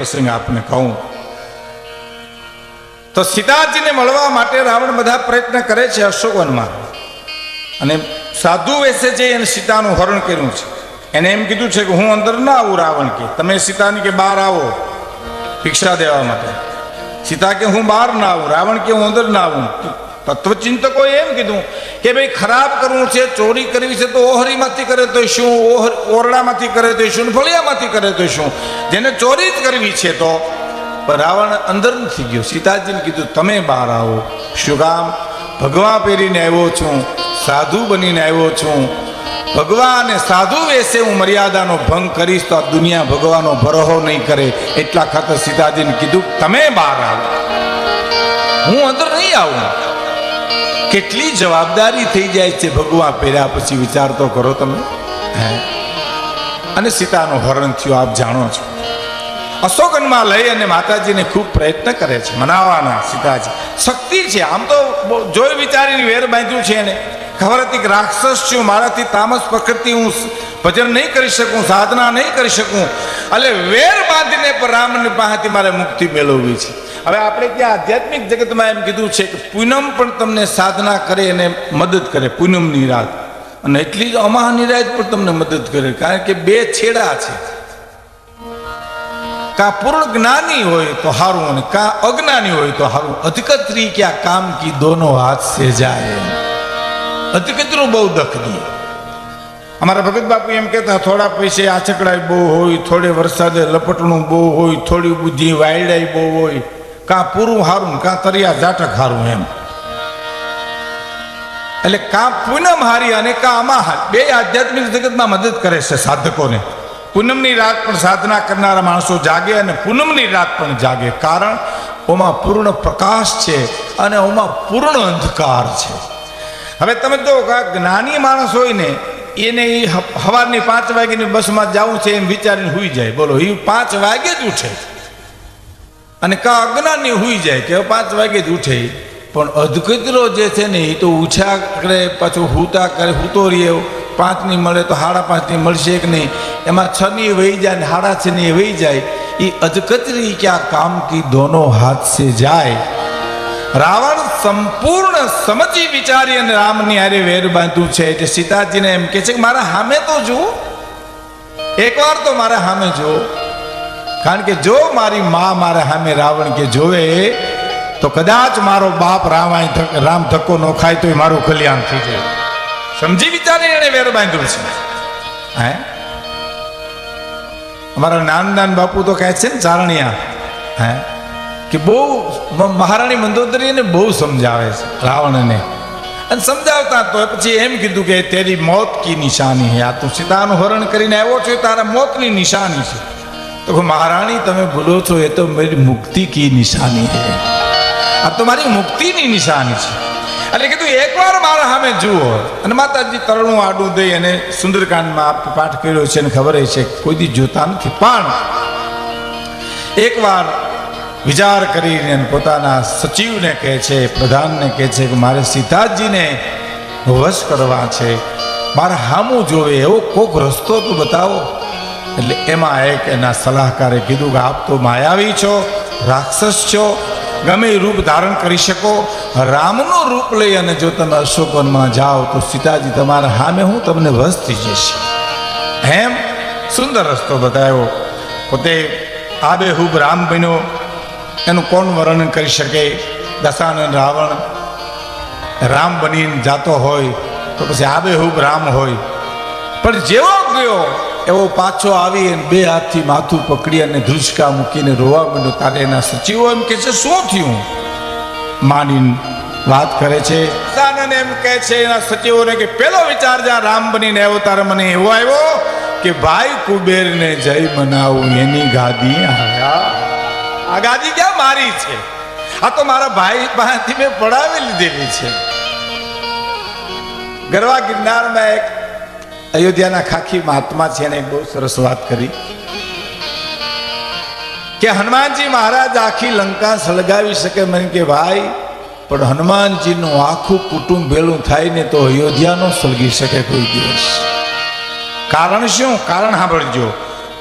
પ્રસંગ આપને કહું. તો સીતાજીને મળવા માટે રાવણ બધા પ્રયત્ન કરે છે અશોકવનમાં. અને સાધુ વેસે છે એને સીતાનું હરણ કર્યું છે. એને એમ કીધું છે કે હું અંદર ના આવું રાવણ કે, તમે સીતાની કે બહાર આવો ભિક્ષા દેવા માટે. સીતા કે હું બહાર ના આવું, રાવણ કે હું અંદર ના આવું. તત્વચિંતકોએ એમ કીધું કે ભાઈ ખરાબ કરવું છે, ચોરી કરવી છે તો ઓહરીમાંથી કરે તો શું? ઓહર, ઓરડામાંથી કરે તો શું? ફળિયામાંથી કરે તો શું? જેને ચોરી જ કરવી છે તો? રાવણ અંદર નથી ગયો. સીતાજીને કીધું, તમે બહાર આવો. શું કામ? ભગવા પહેરીને આવ્યો છું, સાધુ બનીને આવ્યો છું. ભગવાન અને સાધુ વેશે હું મર્યાદાનો ભંગ કરીશ તો આ દુનિયા ભગવાનનો ભરોહો નહીં કરે. એટલા ખાતર સીતાજીને કીધું, તમે બહાર આવો. હું અંદર નહીં આવું. કેટલી જવાબદારી થઈ જાય છે ભગવાન પહેર્યા પછી વિચાર તો કરો તમે. અને સીતાનું હરણ થયું, આપ જાણો છો. અશોકનમાં લઈ અને માતાજીને ખૂબ પ્રયત્ન કરે છે, મનાવવાના સીતાજી. શક્તિ છે, આમ તો જોઈ વિચારીને વેર બાંધ્યું છે એને. ખબર હતી કે રાક્ષસ છું, મારાથી તામસ પ્રકૃતિ હું ભજન નહીં કરી શકું, સાધના નહીં કરી શકું. એટલે વેર બાંધીને પણ રામની પાસેથી મારે મુક્તિ મેળવવી છે. હવે આપણે ત્યાં આધ્યાત્મિક જગતમાં એમ કીધું છે કે પૂનમ પણ તમને સાધના કરે અને મદદ કરે, પૂનમની રાત. અને એટલી જ અમાહની રાત પણ તમને મદદ કરે, કારણ કે બે છેડા છે. કા પૂર્ણ જ્ઞાની હોય તો હારું અને કા અજ્ઞાની હોય તો હારું. અધિકત્રી ક્યાં કામ કી દોનો હાથ સે જાય. અધકતરું બહુ દખ દી. અમારા ભગત બાપુ એમ કહેતા, થોડા પૈસે આચકડાય બહુ હોય, થોડે વરસાદે લપટણું બહુ હોય, થોડી બુદ્ધિ વાયડાય બહુ હોય. કાં પૂરું હારું કાં તરિયા જાટક હારું એમ. એટલે કાં પૂનમ હારી અને કાં આમાં હારી. બે આધ્યાત્મિક જગતમાં મદદ કરે છે સાધકોને. પૂનમની રાત પણ સાધના કરનારા માણસો જાગે અને પૂનમની રાત પણ જાગે. કારણ ઓમાં પૂર્ણ પ્રકાશ છે અને ઓમાં પૂર્ણ અંધકાર છે. હવે તમે કાં જ્ઞાની માણસ હોય ને એને એ સવારની પાંચ વાગ્યાની બસમાં જવું છે એમ વિચારીને હુઈ જાય. બોલો એ પાંચ વાગે જ ઉઠે. અને કા અજ્ઞાની હુઈ જાય કે પાંચ વાગે જ ઉઠે પણ અધકચરો જે છે ને એ તો ઉછા કરે, પાછું હુતા કરે, હુતો રહે પાંચની મળે તો સાડા પાંચની મળશે કે નહીં? એમાં છની વહી જાય ને સાડા છની વહી જાય. એ અધકચરી ક્યાં કામ કી દોનો હાથ સે જાય? રાવણ સંપૂર્ણ સમજી વિચારી અને રામની હારે વેર બાંધ્યું છે. એટલે સીતાજીને એમ કે છે કે મારા સામે તો જુઓ. એકવાર તો મારા સામે જુઓ. કારણ કે જો મારી મા મારા સામે રાવણ કે જોવે, તો કદાચ મારો બાપ રામાય રામ ધક્કો ન ખાય તો મારું કલ્યાણ થઈ જાય. સમજી વિચારી એને વેર બાંધ્યું છે. હે? અમારા નાન બાપુ તો કહે છે ને ચારણિયા. હે? કે બહુ મહારાણી મંદોદરીને બહુ સમજાવે છે, રાવણને. અને સમજાવતા તો પછી એમ કીધું કે તેરી મોત કી નિશાની હે? આ તું સીતાનું હરણ કરીને આવ્યો છો તારા મોતની નિશાની છે. તો મહારાણી, તમે બોલો છો, એ તો મારી મુક્તિ કી નિશાની હે. આ તો મારી મુક્તિની નિશાની છે. એટલે કીધું, એકવાર મારા સામે જુઓ. અને માતાજી તરણું આડું દઈ અને સુંદરકાંડમાં પાઠ કર્યો છે અને ખબર છે કોઈ દી જોતા નથી. પણ એકવાર વિચાર કરીને પોતાના સચિવને કહે છે, પ્રધાનને કહે છે કે મારે સીતાજીને વશ કરવા છે. મારે હામું જોવે, એવો કોક રસ્તો તો બતાવો. એટલે એમાં એક એના સલાહકારે કીધું કે આપ તો માયાવી છો, રાક્ષસ છો, ગમે રૂપ ધારણ કરી શકો, રામનું રૂપ લઈ અને જો તમે અશોકવનમાં જાઓ તો સીતાજી તમારા સામે હું તમને વશ થઈ જશે એમ સુંદર રસ્તો બતાવ્યો. પોતે આબેહૂબ રામ બન્યો. એનું કોણ વર્ણન કરી શકે? દશાનંદ રાવણ રામ બનીને જાતો હોય તો પછી આબેહૂબ રામ હોય. પણ જેવો ગયો, એવો પાછો આવી અને બે હાથથી માથું પકડી અને ધ્રુજકા મૂકીને રોવા માંડ્યો. તારે એના સચિવો એમ કે છે, શું થયું? માની વાત કરે છે. દશાનંદ એમ કહે છે, એના સચિવોને કે, પેલો વિચાર જ્યાં રામ બનીને આવ્યો, તારે મને એવો આવ્યો કે, ભાઈ કુબેરને જય મનાવું, એની ગાદી આયા. આ ગાદી ક્યાં મારી છે? આ તો મારા ભાઈ પાસેથી મેં પડાવી લીધેલી છે. ગરવા ગિરનારમાં એક અયોધ્યાના ખાખી મહાત્મા છે, એને બહુ સરસ વાત કરી. કે હનુમાનજી મહારાજ આખી લંકા સળગાવી શકે મને કે ભાઈ, પણ હનુમાનજીનું આખું કુટુંબ ભેલું થાય ને તો અયોધ્યા ન સળગી શકે કોઈ દિવસ. કારણ શું? કારણ સાંભળજો.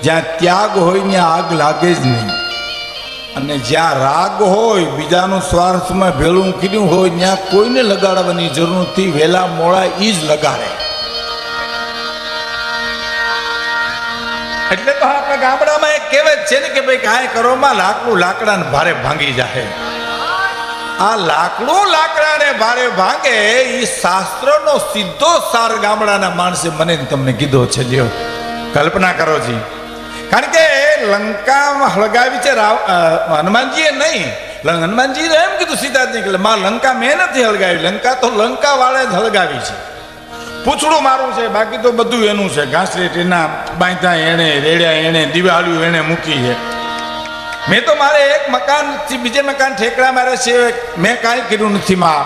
જ્યાં ત્યાગ હોય ત્યાં આગ લાગે જ નહીં. અને જ્યાં રાગ હોય, બીજાનું સ્વાર્થમાં ભેળું કર્યું હોય, ત્યાં કોઈને લગાડવાની જરૂર નથી. વહેલા મોડા એ જ લગાડે. એટલે તો આપણે ગામડામાં એક કહેવત છે ને કે ભાઈ, કાંઈ કરોમાં લાકડું લાકડાને ભારે ભાંગી જાય આ લાકડું લાકડાને ભારે ભાંગે એ શાસ્ત્રનો સીધો સાર ગામડાના માણસે મને તમને કીધો છે, લ્યો. કલ્પના કરો જી. કારણ કે લંકામાં હળગાવી છે રાવ હનુમાનજીએ નહીં. હનુમાનજીએ એમ કીધું સીતાજી કે માં લંકા મેં નથી હળગાવી, લંકા તો લંકા વાળે જ હળગાવી છે. પૂછડું મારું છે, બાકી તો બધું એનું છે. ઘાસલેટ એના બાંધા એણે, રેડ્યા એણે દિવાળીઓ એણે મૂકી છે. મેં તો મારે એક મકાન બીજે મકાન ઠેકડા મારે છે મેં કાંઈ કર્યું નથી, માં.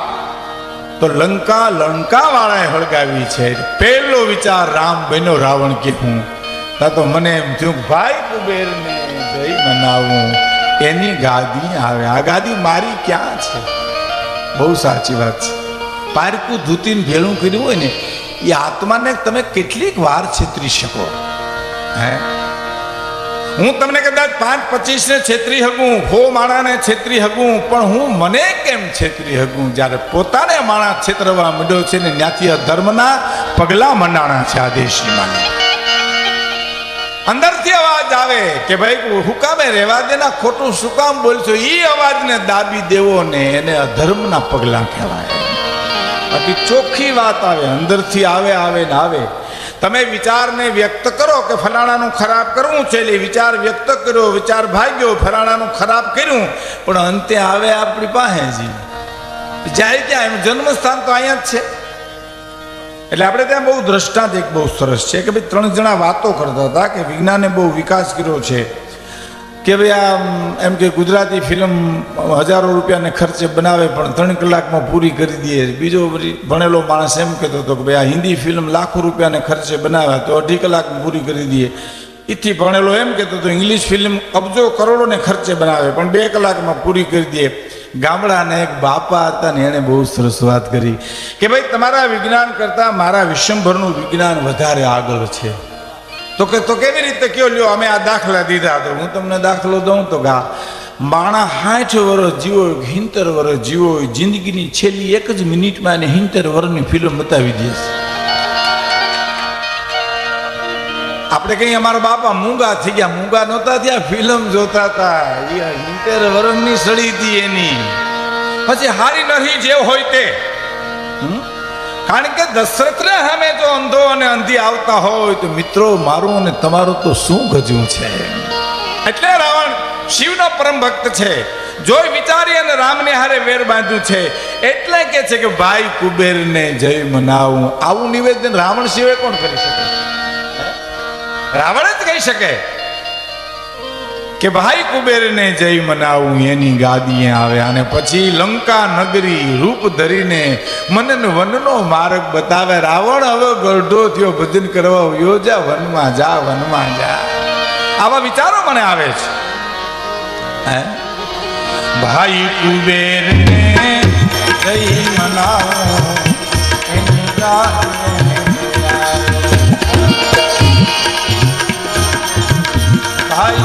તો લંકા લંકા વાળાએ હળગાવી છે. પહેલો વિચાર રામ બન્યો, રાવણ કે હું? તા તો મને એમ થયું ભાઈ કુબેરને જઈ મનાવું એની ગાદી આવે. આ ગાદી મારી ક્યાં છે? બહુ સાચી વાત છે. પારકું ધૂતીને ભેળું કર્યું હોય ને, એ આત્માને તમે કેટલીક વાર છેતરી શકો. હે? હું તમને કદાચ પાંચ પચીસ ને છેતરી હગું હો માણાને છેતરી હગું પણ હું મને કેમ છેતરી હગું જ્યારે પોતાને માણા છેતરવા માંડ્યો છે ને, ત્યાંથી ધર્મના પગલા મંડાણા છે આ દેશની માને અંદરથી અવાજ આવે કે ભાઈ, હું કામે રહેવા દેના ખોટું શું કામ બોલશો? એ અવાજને દાબી દેવો ને એને અધર્મના પગલાં કહેવાય. બાકી ચોખ્ખી વાત આવે, અંદરથી આવે આવે ને આવે. તમે વિચારને વ્યક્ત કરો કે ફલાણાનું ખરાબ કરવું છે એટલે વિચાર વ્યક્ત કર્યો, વિચાર ભાગ્યો, ફલાણાનું ખરાબ કર્યું. પણ અંતે આવે આપણી પાસે જી. જાય ત્યાં એમ જન્મસ્થાન તો અહીંયા જ છે. એટલે આપણે ત્યાં બહુ દ્રષ્ટાંત એક બહુ સરસ છે કે ભાઈ ત્રણ જણા વાતો કરતા હતા કે વિજ્ઞાને બહુ વિકાસ કર્યો છે કે ભાઈ આ એમ કે ગુજરાતી ફિલ્મ હજારો રૂપિયાને ખર્ચે બનાવે પણ ત્રણ કલાકમાં પૂરી કરી દે. બીજો ભણેલો માણસ એમ કહેતો હતો કે ભાઈ આ હિન્દી ફિલ્મ લાખો રૂપિયાને ખર્ચે બનાવે, તો અઢી કલાકમાં પૂરી કરી દે. એથી ભણેલો એમ કહેતો હતો, ઇંગ્લિશ ફિલ્મ અબજો કરોડોને ખર્ચે બનાવે, પણ બે કલાકમાં પૂરી કરી દે. ગામડાના એક બાપા હતા ને એણે બહુ સરસ વાત કરી કે ભાઈ, તમારા વિજ્ઞાન કરતાં મારા વિશ્વભરનું વિજ્ઞાન વધારે આગળ છે. તો કે, તો કેવી રીતે કયો લ્યો? અમે આ દાખલા દીધા તો હું તમને દાખલો દઉં તો ગા. માણા સાઠ વર્ષ જીવો હિંતર વર્ષ જીવો, જિંદગીની છેલ્લી એક જ મિનિટમાં એને હિંતર વર્ષની ફિલ્મ બતાવી દે આપણે કહીએ, અમારા બાપા મૂંગા થઈ ગયા. મૂંગા નહોતા ત્યાં ફિલ્મ જોતા હતા. એ વરમની સળી હતી એની. પછી હારી નહીં જે હોય તે? કારણ કે દશરથને સામે જો અંધો અને અંધી આવતા હોય, તો મિત્રો, મારું અને તમારું તો શું ગજવું છે? એટલે રાવણ શિવનો પરમ ભક્ત છે. જોઈ વિચારી અને રામને હારે વેર બાંધ્યું છે. એટલે કે છે કે, ભાઈ કુબેરને જય મનાવું. આવું નિવેદન રાવણ શિવે કોણ કરી શકે? રાવણ જ કહી શકે કે ભાઈ કુબેરને જય મનાવું, એની ગાદીએ આવે અને પછી લંકા નગરી રૂપ ધરીને મનન વનનો માર્ગ બતાવે. રાવણ હવે ગરઢો થયો, ભજન કરવા યોજા વનમાં જા વનમાં જા. આવા વિચારો મને આવે છે. ભાઈ કુબેરને જય મનાવું, એની ગાદીએ ભાઈ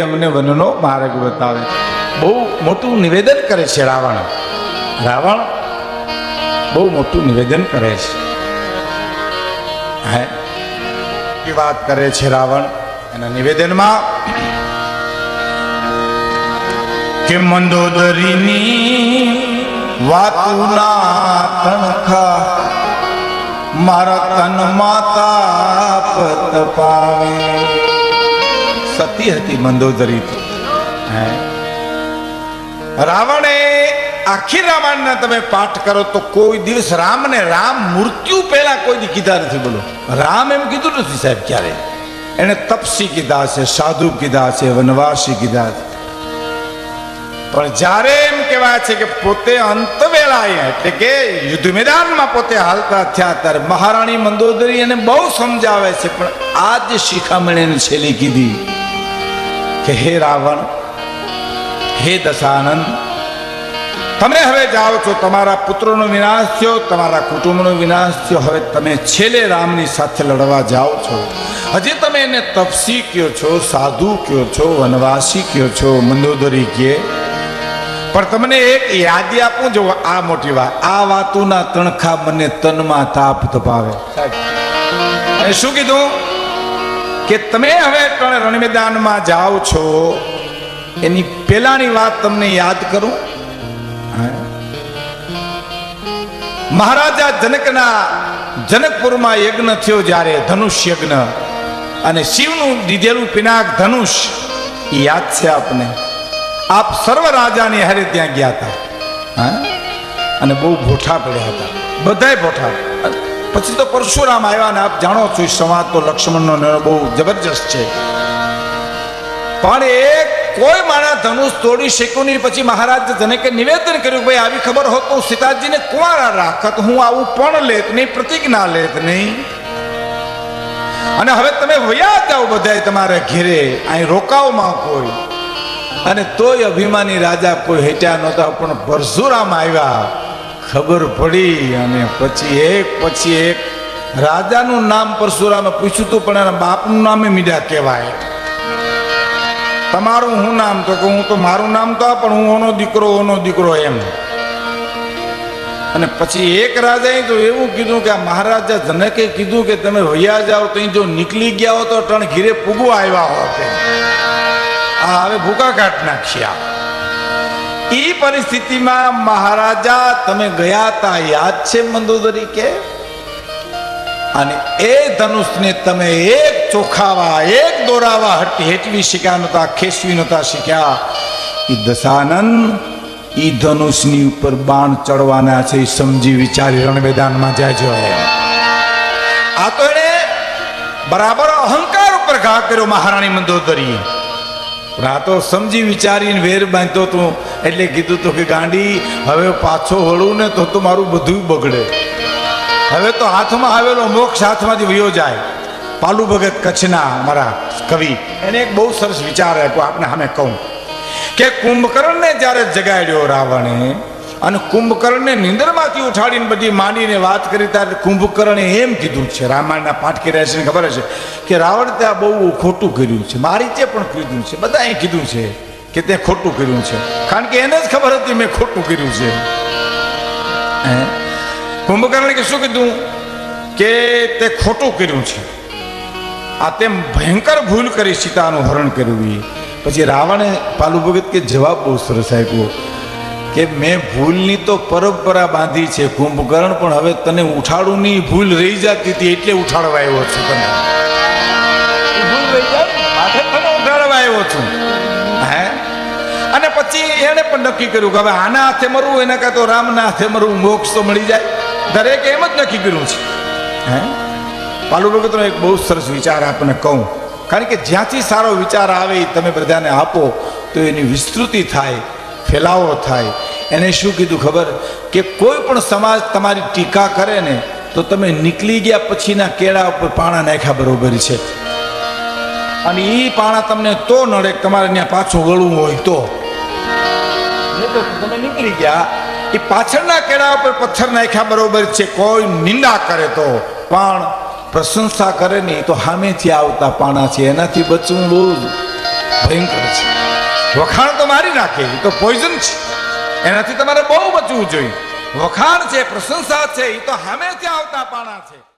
રૂપ અમને વનનો માર્ગ બતાવે. બહુ મોટું નિવેદન કરે છે રાવણ. રાવણ બહુ મોટું નિવેદન કરે છે. એ વાત કરે છે રાવણ. એના નિવેદનમાં કે મંદોદરીની વાતુના તણખા મારા તન માતા પત પાવે. સતી હતી મંદોદરી રાવણે આખી રામાયણના તમે પાઠ કરો તો કોઈ દિવસ રામને રામ મૃત્યુ પહેલા કોઈ કીધા નથી બોલો. રામ એમ કીધું નથી સાહેબ ક્યારે એને તપસી કીધા છે સાધુ કીધા છે વનવાસી કીધા પણ જ્યારે એમ કહેવાય છે કે પોતે અંત વેળાએ એટલે કે યુદ્ધ મેદાનમાં પોતે હાલતા થયા ત્યારે મહારાણી મંદોદરી એને બહુ સમજાવે છે, પણ આ જ શિખામણ છેલ્લી કીધી. કે હે રાવણ હે દશાનંદ તમે હવે જાઓ છો તમારા પુત્રોનો વિનાશ થયો તમારા કુટુંબનો વિનાશ થયો હવે તમે છેલ્લે રામની સાથે લડવા જાઓ છો. હજી તમે એને તપસી કયો છો સાધુ કયો છો વનવાસી કયો છો મંદોદરી કે પણ તમને એક યાદી આપું જો આ મોટી વાત આ વાતોના તણખા મને તનમાં તાપ તપાવે અને શું કીધું? કે તમે હવે ત્રણ રણ મેદાનમાં જાઓ છો, એની પેલાની વાત તમને યાદ કરું? મહારાજા જનકના જનકપુરમાં યજ્ઞ થયો જ્યારે ધનુષ યજ્ઞ અને શિવનું દીધેલું પિનાક ધનુષ યાદ છે આપને? આપ સર્વ રાજાની હારે ત્યાં ગયા હતા. હા? અને બહુ ભોઠા પડ્યા હતા. બધાય ભોઠા. પછી તો પરશુરામ આવ્યા ને આપ જાણો છો સંવાદ તો લક્ષ્મણનો ને બહુ જબરજસ્ત છે. પણ એ કોઈ માણસ ધનુષ તોડી શક્યું નહીં, પછી મહારાજ જનકે નિવેદન કર્યું ભાઈ, આવી ખબર હોત તો સીતાજીને કુંવારા રાખત, હું આવું પણ લેત નહીં, પ્રતિજ્ઞા લેત નહીં. અને હવે તમે વયા જાઓ બધાય તમારે ઘેરે, અહીં રોકાવમાં કોઈ. અને તોય અભિમાની રાજા કોઈ હેટ્યા નહોતા, પણ પરશુરામ આવ્યા. ખબર પડી અને પછી એક પછી એક. રાજાનું નામ પરશુરામે પૂછ્યું હતું, પણ એના બાપનું નામે મીડા કહેવાય. તમારું હું નામ? તો કે હું તો મારું નામ તો પણ હું ઓનો દીકરો ઓનો દીકરો એમ. અને પછી એક રાજાએ તો એવું કીધું કે આ મહારાજા જનકે કીધું કે તમે વૈયા જાઓ તો જો નીકળી ગયા હો તો ટણ ઘીરે પૂગવા આવ્યા હો આ હવે ભૂકા કાઢ નાખ્યા. એ પરિસ્થિતિમાં મહારાજા, તમે ગયા હતા યાદ છે મંદોદરી કે અને એ ધનુષને તમે એક ચોખાવા, એક દોરાવા હટી હેટવી શીખ્યા નતા, ખેસવી નતા શીખ્યા એ દશાનંદ એ ધનુષની ઉપર બાણ ચડવાના છે એ સમજી વિચારી રણમેદાનમાં જાજો આ તો એને બરાબર અહંકાર ઉપર ઘા કર્યો મહારાણી મંદોદરીએ. પણ આ તો સમજી વિચારીને વેર બાંધતો તું એટલે કીધું તો કે ગાંડી, હવે પાછો વળું ને તો તો મારું બધું બગડે. હવે તો હાથમાં આવેલો મોક્ષ હાથમાંથી વયો જાય. પાલુ ભગત કચ્છના મારા કવિ, એને એક બહુ સરસ વિચાર આપ્યો આપણે સામે કહું. કે કુંભકર્ણને જ્યારે જગાડ્યો રાવણે અને કુંભકર્ણને નિંદરમાંથી ઉઠાડીને બધી માંડીને વાત કરી, ત્યારે કુંભકર્ણે એમ કીધું છે, રામાયણના પાઠ કર્યા છે ખબર છે કે રાવણ ત્યાં બહુ ખોટું કર્યું છે, મારી તે પણ કીધું છે બધાએ કીધું છે. કે તે ખોટું કર્યું છે. કારણ કે એને જ ખબર હતી મેં ખોટું કર્યું છે? કુંભકર્ણે કે શું કીધું? કે તે ખોટું કર્યું છે. આ તેમ ભયંકર ભૂલ કરી સીતાનું હરણ કર્યું. એ પછી રાવણે પાલુ ભગત કે જવાબ બહુ સરસ આપ્યો કે મેં ભૂલની તો પરંપરા બાંધી છે. કુંભકર્ણ પણ હવે તને ઉઠાડું ની ભૂલ રહી જતી હતી એટલે ઉઠાડવા આવ્યો છું તને. અને પછી એણે પણ નક્કી કર્યું કે હવે આના હાથે મરવું, એને કાં તો રામના હાથે મરવું, મોક્ષ તો મળી જાય. દરેકે એમ જ નક્કી કર્યું છે. હે? પાલુ ભગતનો એક બહુ સરસ વિચાર આપણને કહું. કારણ કે જ્યાંથી સારો વિચાર આવે તમે બધાને આપો, તો એની વિસ્તૃતિ થાય, ફેલાવો થાય. એને શું કીધું ખબર? કે કોઈ પણ સમાજ તમારી ટીકા કરે ને, તો તમે નીકળી ગયા પછીના કેળા ઉપર પાણા નાખ્યા બરોબર છે. અને એ પાણા તમને તો નડે તમારે ત્યાં પાછું વળવું હોય તો. તો તમે નીકળી ગયા. એ પાછળના કેળા ઉપર પથ્થર નાખ્યા બરોબર છે. કોઈ નિંદા કરે તો. પણ પ્રશંસા કરે નહીં તો સામેથી આવતા પાણા છે. એનાથી બચવું બહુ ભયંકર છે. વખાણ તો મારી નાખે. એ તો પોઈઝન છે. એનાથી તમારે બહુ બચવું જોઈએ. વખાણ છે, પ્રશંસા છે, એ તો સામેથી આવતા પાણા છે.